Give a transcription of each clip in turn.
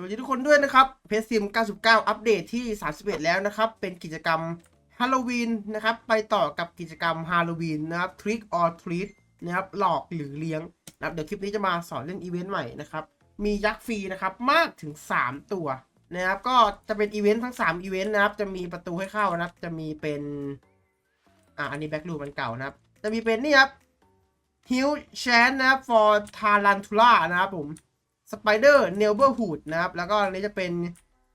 สวัสดีทุกคนด้วยนะครับเพจซิม 99 อัปเดตที่ 31 แล้วนะครับ เป็นกิจกรรมฮาโลวีนนะครับ ไปต่อกับกิจกรรมฮาโลวีนนะครับ Trick or Treat นะครับ หลอกหรือเลี้ยงนะครับ เดี๋ยวคลิปนี้จะมาสอนเล่นอีเวนต์ใหม่นะครับ มียักษ์ฟรีนะครับ มากถึง 3 ตัวนะครับ ก็จะเป็นอีเวนต์ทั้ง 3 อีเวนต์นะครับ จะมีประตูให้เข้านะครับ จะมีเป็น อ่า อันนี้แบ็กลูมันเก่านะครับ จะมีเป็นนี่ครับฮิวแชนนะครับ for tarantula นะครับผม สไปเดอร์เนเบอร์ฮูดนะครับ แล้วก็อันนี้จะเป็น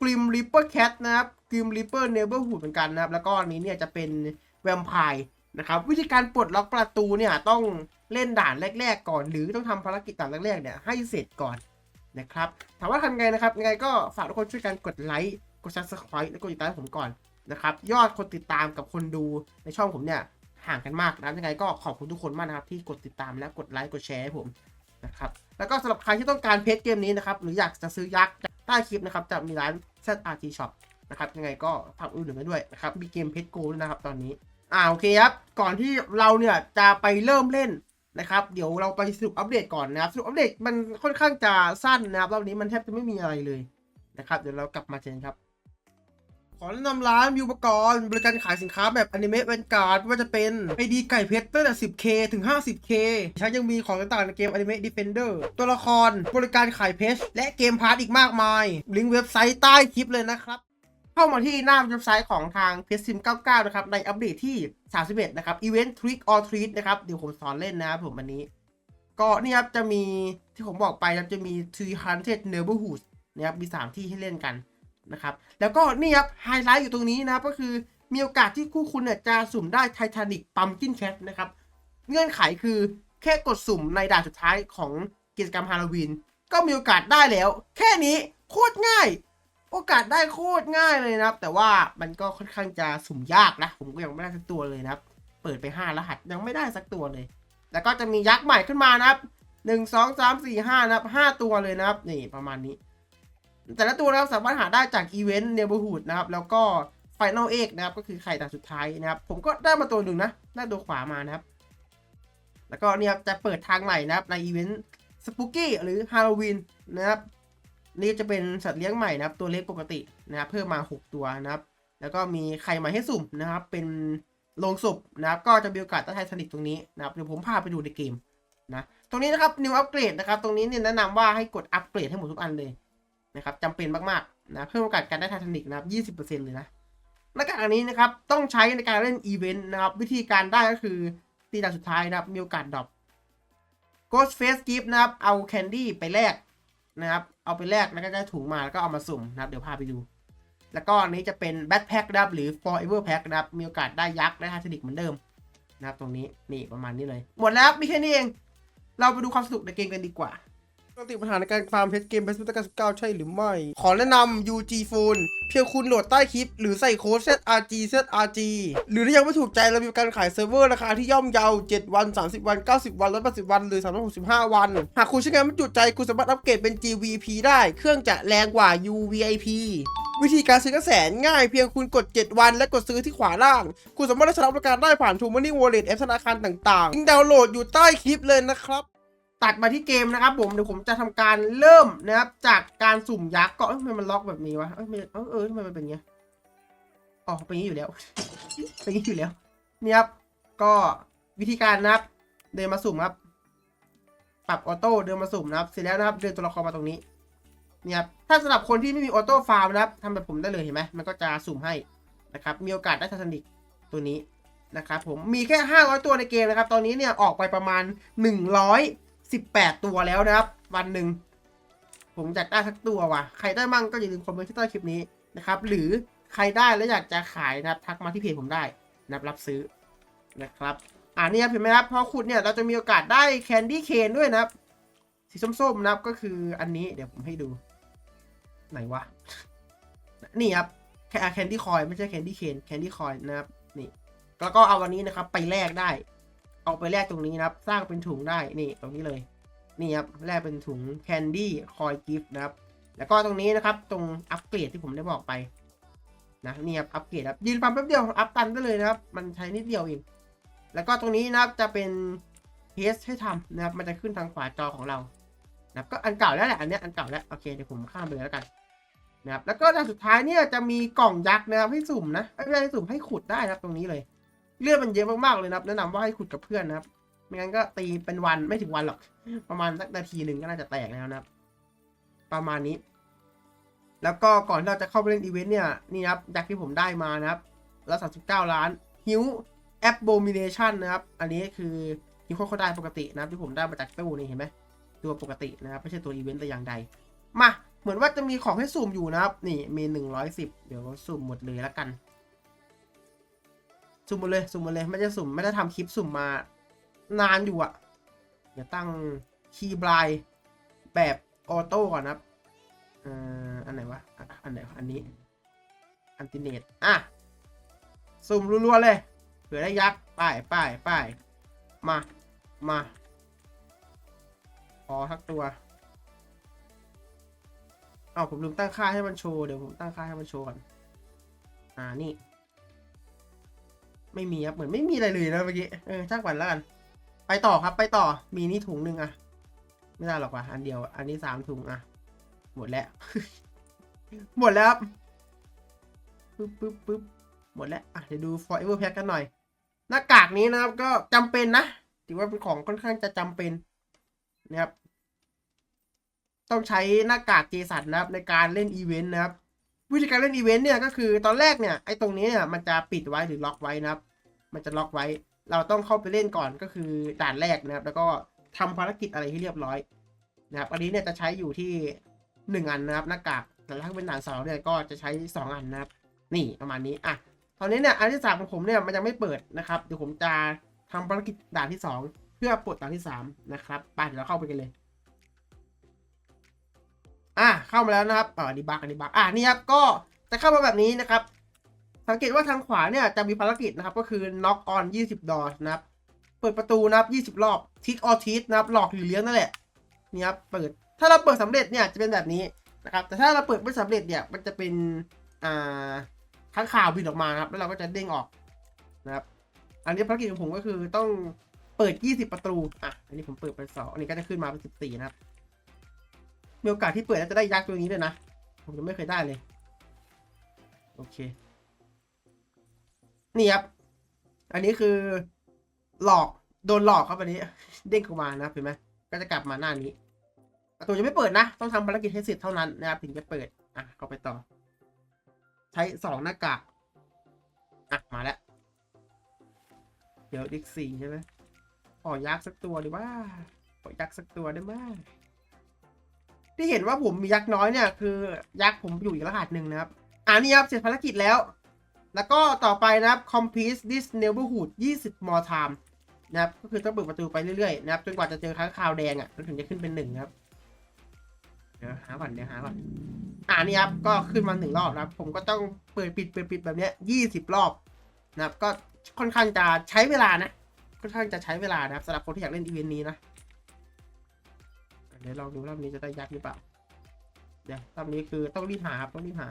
กริมริปเปอร์แคทนะครับกริมริปเปอร์เนเบอร์ฮูดเหมือนกันนะครับ แล้วก็อันนี้เนี่ยจะเป็นแวมไพร์นะครับ วิธีการปลดล็อกประตูเนี่ยต้องเล่นด่านแรก ๆ ก่อน หรือต้องทำภารกิจด่านแรกๆเนี่ยให้เสร็จก่อนนะครับ ถามว่าทำไงนะครับยังไงก็ฝากทุกคนช่วยกันกดไลค์ กด subscribe และกดติดตามผมก่อนนะครับ ยอดคนติดตามกับคนดูในช่องผมเนี่ยห่างกันมากนะยังไงก็ขอบคุณทุกคนมากนะครับที่กดติดตามและกดไลค์กดแชร์ให้ผมนะครับ แล้วก็สำหรับใครที่ต้องการเพจเกมนี้นะครับ หรืออยากจะซื้อยักษ์ใต้คลิปนะครับ จะมีร้าน ZRT Shop นะครับ ยังไงก็ฝากอุดหนุนกันด้วยนะครับ มีเกมเพจโกด้วยนะครับตอนนี้ อ่าโอเคครับ ก่อนที่เราเนี่ยจะไปเริ่มเล่นนะครับ เดี๋ยวเราไปสรุปอัปเดตก่อนนะครับ สรุปอัปเดตมันค่อนข้างจะสั้นนะครับ รอบนี้มันแทบจะไม่มีอะไรเลยนะครับ เดี๋ยวเรากลับมาเจอกันครับ อแนะนำร้านวิวปกรณ์บริการขายสินค้าแบบอนิเมะแวนการ์ดไม่ว่าจะเป็นไอดีไก่เพชรตั้งแต่ 10k ถึง 50k ใช้ยังมีของต่างๆในเกมอนิเมะ Defender ตัวละครบริการขายเพชรและเกมพาร์ทอีกมากมาย ลิงก์เว็บไซต์ใต้คลิปเลยนะครับ เข้ามาที่หน้าเว็บไซต์ของทางเพจซิม99 นะครับ ในอัปเดตที่ 31 นะครับ Event Trick or Treat นะครับ เดี๋ยวผมสอนเล่นนะครับผมวันนี้ ก็นี่ครับจะมีที่ผมบอกไปนะครับจะมี 300 Neighborhood นะครับมี 3 ที่ให้เล่นกัน นะครับแล้วก็นี่ครับไฮไลท์อยู่ตรงนี้นะก็คือมีโอกาสที่คู่คุณเนี่ยจะสุ่มได้ไททานิกปัมกินแคทนะครับเงื่อนไขคือแค่กดสุ่มในด่านสุดท้ายของกิจกรรมฮาโลวีนก็มีโอกาสได้แล้ว แค่นี้โคตรง่าย โอกาสได้โคตรง่ายเลยนะครับ แต่ว่ามันก็ค่อนข้างจะสุ่มยากนะ ผมก็ยังไม่ได้สักตัวเลยนะครับ เปิดไป 5 รหัสยังไม่ได้สักตัวเลย แล้วก็จะมียักษ์ใหม่ขึ้นมานะครับหนึ่งสองสามสี่ห้านะครับห้าตัวเลยนะครับ นี่ประมาณนี้ แต่ละตัวนะครับสามารถหาได้จากอีเวนต์เนเบอร์ฮูดนะครับ แล้วก็ไฟนลเอกนะครับ ก็คือไข่ตาสุดท้ายนะครับ ผมก็ได้มาตัวหนึ่งนะ ได้ตัวขวามานะครับ แล้วก็เนี่ยจะเปิดทางใหม่นะครับ ในอีเวนต์สปูกี้หรือฮาโลวีนนะครับ นี่จะเป็นสัตว์เลี้ยงใหม่นะครับ ตัวเล็กปกตินะครับ เพิ่มมา 6 ตัวนะครับ แล้วก็มีไข่ใหม่ให้สุ่มนะครับ เป็นโลงศพนะครับ ก็จะมีโอกาสได้ไททานิกตรงนี้นะครับเดี๋ยวผมพาไปดูในเกมนะ ตรงนี้นะครับนิวอัปเกรดนะครับ ตรงนี้เนี่ยแนะนำว่าให้กดอัปเกรดให้หมดทุกอันเลย นะครับจำเป็นมากๆนะเพิ่มโอกาสการได้ไททานิกนะครับ20%เลยนะหน้ากากอันนี้นะครับต้องใช้ในการเล่นอีเวนต์นะครับวิธีการได้ก็คือตีดาสุดท้ายนะครับมีโอกาสดรอป Ghost Face Gift นะครับเอาแคนดี้ไปแลกนะครับเอาไปแลกแล้วก็ได้ถุงมาแล้วก็เอามาสุ่มนะครับเดี๋ยวพาไปดู แล้วก็อันนี้จะเป็น Bad Pack นะครับหรือ Forever Pack นะครับมีโอกาสได้ยักษ์ได้ไททานิกเหมือนเดิมนะครับตรงนี้นี่ประมาณนี้เลย หมดแล้วมีแค่นี้เอง เราไปดูความสนุกในเกมกันดีกว่า ปกติปัญหาในการฟาร์มเพชรเกมเพชรพุทธการ19ใช่หรือไม่ ขอแนะนำ UG Phone เพียงคุณโหลดใต้คลิป หรือใส่โค้ด ZRG ZRG หรือถ้ายังไม่ถูกใจเรามีการขายเซิร์ฟเวอร์ราคาที่ย่อมเยา7วัน 30 วัน 90 วัน 180 วัน หรือ 365 วัน หากคุณใช้งานไม่จุใจคุณสามารถอัปเกรดเป็น GVP ได้ เครื่องจะแรงกว่า UVIP วิธีการซื้อกระแสนง่ายเพียงคุณกด 7 วันและกดซื้อที่ขวาล่าง คุณสามารถได้ใช้บริการได้ผ่าน t ูมันนี่วอลเล็ตแอปธนาคารต่างๆลิงก์ดาวน์โหลดอยู่ใต้คลิปเลยนะครับ ตัดมาที่เกมนะครับผมเดี๋ยวผมจะทำการเริ่มนะครับ จากการสุ่มยักษ์ก็เอ้ยทำไมมันล็อกแบบนี้วะเอ้ยเออเออทำไมมันเป็นอย่างเงี้ยอ๋อเป็นอย่างนี้อยู่แล้วเป็นอย่างนี้อยู่แล้วนี่ครับก็วิธีการนะครับ เดินมาสุ่มครับ ปรับออโต้เดินมาสุ่มนะครับ เสร็จแล้วนะครับ เดินตัวละครมาตรงนี้เนี่ยครับถ้าสำหรับคนที่ไม่มีออโต้ฟาร์มนะครับทำแบบผมได้เลยเห็นไหมมันก็จะสุ่มให้นะครับ มีโอกาสได้ทัศนิกตัวนี้นะครับผมมีแค่ 500 ตัวในเกมนะครับ ตอนนี้เนี่ยออกไปประมาณ 18 ตัวแล้วนะครับ วันหนึ่งผมอยากได้สักตัวว่ะ ใครได้มั่งก็อย่าลืมคอมเมนต์ที่ใต้คลิปนี้นะครับ หรือใครได้แล้วอยากจะขายนะครับ ทักมาที่เพจผมได้นะครับรับซื้อนะครับอ่านี่ครับเห็นไหมครับพอขุดเนี่ยเราจะมีโอกาสได้แคนดี้เคนด้วยนะครับ สีส้มๆนะครับก็คืออันนี้เดี๋ยวผมให้ดู ไหนวะ นี่ครับแคนดี้คอยไม่ใช่แคนดี้เคนแคนดี้คอยนะครับนี่แล้วก็เอาวันนี้นะครับไปแลกได้ เอาไปแลกตรงนี้นะครับ สร้างเป็นถุงได้นี่ตรงนี้เลย นี่ครับแลกเป็นถุงแคนดี้คอยกิฟต์นะครับ แล้วก็ตรงนี้นะครับ ตรงอัปเกรดที่ผมได้บอกไปนะนี่ครับอัปเกรดครับยืนปั๊มแป๊บเดียวอัพตันได้เลยนะครับ มันใช้นิดเดียวเองแล้วก็ตรงนี้นะครับจะเป็นเทสให้ทำนะครับ มันจะขึ้นทางขวาจอของเรานะครับก็อันเก่าแล้วแหละอันนี้อันเก่าแล้วโอเคเดี๋ยวผมข้ามไปเลยแล้วกันนะครับแล้วก็ด้านสุดท้ายเนี่ยจะมีกล่องยักษ์นะครับให้สุ่มนะไม่ใช่ให้สุ่มให้ขุดได้นะครับตรงนี้เลย เลือดมันเยอะมากๆเลยนะครับ แนะนำว่าให้ขุดกับเพื่อนนะครับ ไม่งั้นก็ตีเป็นวันไม่ถึงวันหรอก ประมาณสักนาทีหนึ่งก็น่าจะแตกแล้วนะครับ ประมาณนี้ แล้วก็ก่อนที่เราจะเข้าไปเล่นอีเวนต์เนี่ยนี่นะครับยักที่ผมได้มานะครับแล้วสามสิบเก้าล้านฮิวแอปโบมิเนชันนะครับ อันนี้คือฮิวเขาได้ปกตินะครับที่ผมได้มาจากตู้นี่เห็นไหมตัวปกตินะครับ ไม่ใช่ตัวอีเวนต์แต่อย่างใด มาเหมือนว่าจะมีของให้สุ่มอยู่นะครับ นี่มีหนึ่งร้อยสิบเดี๋ยวสุ่มหมดเลยแล้วกัน สุ่มหมดเลยสุ่มหมดเลยไม่ได้สุ่มไม่ได้ทำคลิปสุ่มมานานอยู่อะเดี๋ยวตั้งคีย์บลายแบบออโต้ก่อนนะครับอ่ออันไหนวะอันไหนอันนี้อันติเนตอะสุ่มรัวๆเลยเผื่อได้ยักษ์ป้ายป้ายป้ายมามาขอทักตัวเอาผมลืมตั้งค่าให้มันโชว์เดี๋ยวผมตั้งค่าให้มันโชว์ก่อนอ่านี่ ไม่มีครับเหมือนไม่มีอะไรเลยนะเมื่อกี้เออช่างก่อนแล้วกัน ไปต่อครับไปต่อมีนี่ถุงหนึ่งอะไม่ได้หรอกว่ะอันเดียว อันนี้สามถุงอะหมดแล้ว หมดแล้วครับปึ๊บปึ๊บปึ๊บหมดแล้วอะเดี๋ยวดู forever pack กันหน่อย หน้ากากนี้นะครับ ก็จำเป็นนะถือว่าเป็นของค่อนข้างจะจำเป็นนะครับ ต้องใช้หน้ากากเจสันนะครับ ในการเล่นอีเวนต์นะครับ วิธีการเล่นอีเวนต์เนี่ยก็คือตอนแรกเนี่ยไอ้ตรงนี้เนี่ยมันจะปิดไว้หรือล็อกไว้นะครับ มันจะล็อกไว้ เราต้องเข้าไปเล่นก่อนก็คือด่านแรกนะครับ แล้วก็ทำภารกิจอะไรที่เรียบร้อยนะครับ อันนี้เนี่ยจะใช้อยู่ที่หนึ่งอันนะครับหน้ากากแต่ถ้าเป็นด่านสองเนี่ยก็จะใช้สองอันนะครับ นี่ประมาณนี้อะตอนนี้เนี่ยอันที่สามของผมเนี่ยมันยังไม่เปิดนะครับเดี๋ยวผมจะทำภารกิจด่านที่สองเพื่อปลดด่านที่สามนะครับไปเดี๋ยวเราเข้าไปกันเลย อะเข้ามาแล้วนะครับอ่าดีบักอันดีบักอะนี่ครับก็จะเข้ามาแบบนี้นะครับ สังเกตว่าทางขวาเนี่ยจะมีภารกิจนะครับ ก็คือ knock on 20 ดอร์นะครับ เปิดประตูนะครับ 20 รอบทิกออทิสนะครับ หลอกหรือเลี้ยงนั่นแหละนี่ครับเปิดถ้าเราเปิดสำเร็จเนี่ยจะเป็นแบบนี้นะครับ แต่ถ้าเราเปิดไม่สำเร็จเนี่ยมันจะเป็นอ่าข้างข่าวบินออกมาครับ แล้วเราก็จะเด้งออกนะครับ อันนี้ภารกิจของผมก็คือต้องเปิด 20 ประตู อะ อันนี้ผมเปิดไปสองอันนี้ก็จะขึ้นมาเป็น 14 นะครับ มีโอกาสที่เปิดแล้วจะได้ยักษ์ตัวนี้ด้วยนะ ผมยังไม่เคยได้เลย โอเค นี่ครับ อันนี้คือหลอกโดนหลอกครับอันนี้ เด้งเข้ามานะเห็นไหมก็จะกลับมาหน้านี้ประตูยังไม่เปิดนะ ต้องทำภารกิจให้เสร็จเท่านั้นนะครับถึงจะเปิด อะเข้าไปต่อ ใช้สองหน้ากากอะมาแล้ว เดี๋ยวอีกสี่ใช่ไหมขอยักษ์สักตัวดีว่าขอยักษ์สักตัวได้ไหม ที่เห็นว่าผมมียักษ์น้อยเนี่ยคือยักษ์ผมอยู่อีกรหัสหนึ่งนะครับอ่านี่ครับเสร็จภารกิจแล้ว แล้วก็ต่อไปนะครับ complete this neighborhood 20 more time นะครับก็คือต้องเปิดประตูไปเรื่อยๆนะครับจนกว่าจะเจอค้างคาวแดงอะจนถึงจะขึ้นเป็นหนึ่งครับเดี๋ยวหาก่อนเดี๋ยวหาก่อนอ่านี่ครับก็ขึ้นมาหนึ่งรอบนะครับ ผมก็ต้องเปิดปิดเปิดปิดแบบเนี้ยยี่สิบรอบนะครับก็ค่อนข้างจะใช้เวลานะค่อนข้างจะใช้เวลานะครับสำหรับคนที่อยากเล่นอีเวนต์นี้นะ เดี๋ยวลองดูรอบนี้จะได้ยักษ์หรือเปล่า เดี๋ยวรอบนี้คือต้องรีบหาครับต้องรีบหา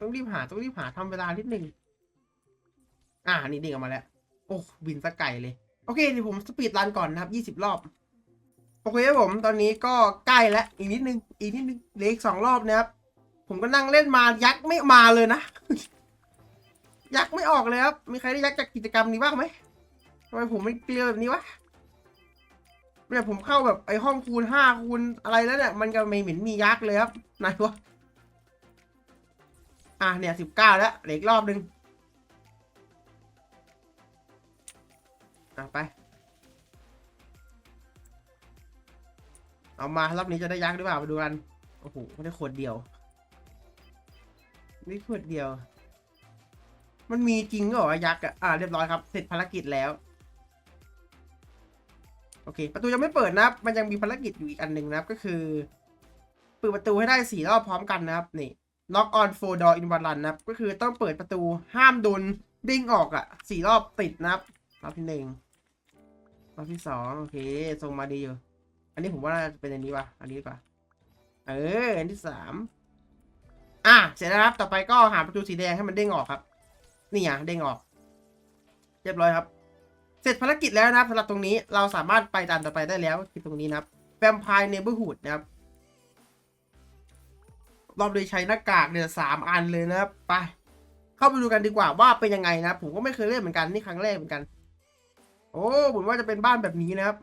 ต้องรีบหาต้องรีบหาทำเวลานิดนึงอ่านี่เด้งออกมาแล้ว โอ้บินสกไก่เลย โอเคเดี๋ยวผมสปีดรันก่อนนะครับยี่สิบรอบโอเคครับผมตอนนี้ก็ใกล้แล้วอีกนิดนึงอีกนิดนึงเหลืออีกสองรอบนะครับ ผมก็นั่งเล่นมายักษ์ไม่มาเลยนะ ยักษ์ไม่ออกเลยครับมีใครได้ยักษ์จากกิจกรรมนี้บ้างไหมทำไมผมไม่เกลียแบบนี้วะ เนี่ยผมเข้าแบบไอห้องคูณห้าคูณอะไรแล้วเนี่ยมันก็ไม่เหม็นมียักษ์เลยครับไหนวะอะเนี่ยสิบเก้าแล้วเหลืออีกรอบหนึงอะไป เอามารอบนี้จะได้ยักษ์หรือเปล่ามาดูกัน โอ้โหไม่ได้ขวดเดียวนี่ขวดเดียว มันมีจริงเหรอยักษ์อะอ่าเรียบร้อยครับ เสร็จภารกิจแล้ว โอเค ประตูยังไม่เปิดนะครับ มันยังมีภารกิจอยู่อีกอันหนึ่งนะครับ ก็คือเปิดประตูให้ได้สี่รอบพร้อมกันนะครับนี่ knock on four door in one run นะครับ ก็คือต้องเปิดประตูห้ามโดนดิ้งออกอะสี่รอบติดนะครับรอบที่หนึ่งรอบที่สองโอเคส่งมาดีอยู่ อันนี้ผมว่าจะเป็นอันนี้ว่ะอันนี้ดีกว่าเอออันที่สามอะเสร็จแล้วครับ ต่อไปก็หาประตูสีแดงให้มันเด้งออกครับ นี่อะเด้งออก เรียบร้อยครับ สร็จภารกิจแล้วนะครับสำหรับตรงนี้เราสามารถไปด่านต่อไปได้แล้วคือตรงนี้นะครับแวมไพร์เนเบอร์ฮูดนะครับเราเลยใช้หน้ากากเนี่ยสามอันเลยนะครับไป เข้าไปดูกันดีกว่าว่าเป็นยังไงนะผมก็ไม่เคยเล่นเหมือนกันนี่ครั้งแรกเหมือนกัน โอ้ผมว่าจะเป็นบ้านแบบนี้นะครับ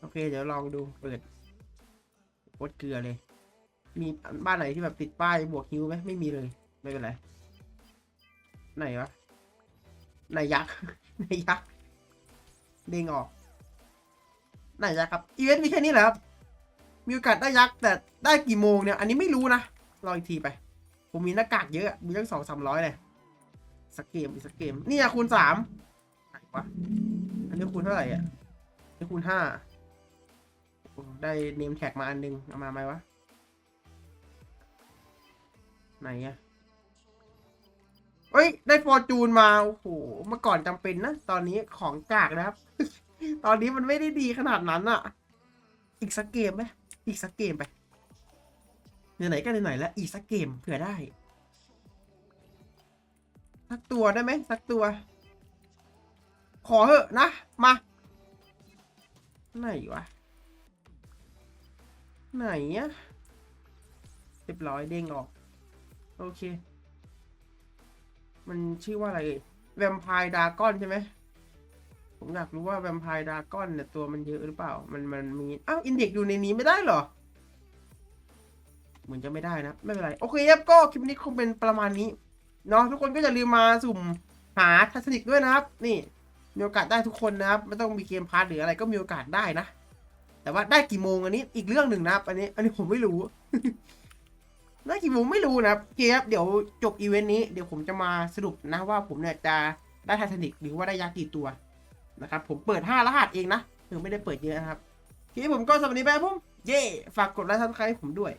โอเค เดี๋ยวลองดูเปิดโคตรเกลือเลย มีบ้านไหนที่แบบติดป้ายบวกฮิวไหมไม่มีเลยไม่เป็นไรไหนวะไหนยักษ์ไหนยักษ์ เด้งออกไหนยักษ์ครับอีเวนต์มีแค่นี้เหรอครับ มีโอกาสได้ยักษ์แต่ได้กี่โมงเนี่ย อันนี้ไม่รู้นะ รออีกทีไป ผมมีหน้ากากเยอะ มีตั้งสองสามร้อยเลยสักเกมอีกสักเกม นี่อะคูณสามไหนวะอันนี้คูณเท่าไหร่อะอนนี้คูณห้าได้เนมแท็กมาอันหนึง เอามาไหมวะ ไหนอะ เฮ้ย ได้ฟอร์จูนมา โอ้โห เมื่อก่อนจำเป็นนะ ตอนนี้ของกากนะครับ ตอนนี้มันไม่ได้ดีขนาดนั้นอะอีกสักเกมไหมอีกสักเกมไปไหนๆก็ไหนๆแล้ว อีกสักเกมเผื่อได้ สักตัวได้ไหมสักตัว ขอเหอะนะ มา ไหนวะ ไหนอะเรียบร้อยเด้งออก โอเค มันชื่อว่าอะไรแวมไพร์ดากอนใช่ไหมผมอยากรู้ว่าแวมไพร์ดากอนเนี่ยตัวมันเยอะหรือเปล่า มันมันมีอ้าวอินเด็กอยู่ในนี้ไม่ได้เหรอเหมือนจะไม่ได้นะ ไม่เป็นไร โอเคครับก็คลิปนี้คงเป็นประมาณนี้เนาะทุกคนก็อย่าลืมมาสุ่มหาทัศนิกด้วยนะครับ นี่มีโอกาสได้ทุกคนนะครับ ไม่ต้องมีเกมพาร์ทหรืออะไรก็มีโอกาสได้นะ แต่ว่าได้กี่โมงอันนี้อีกเรื่องหนึ่งนะครับ อันนี้ อันนี้ผมไม่รู้ ได้กี่โมงไม่รู้นะครับเคครับเดี๋ยวจบอีเวนต์นี้เดี๋ยวผมจะมาสรุปนะว่าผมเนี่ยจะได้ไททานิกหรือว่าได้ยากี่ตัวนะครับผมเปิด 5 รหัสเองนะคือไม่ได้เปิดเยอะนะครับทีนี้ผมก็สวัสดีไปผม เย่ฝากกดไลค์ซับสไครต์ผมด้วย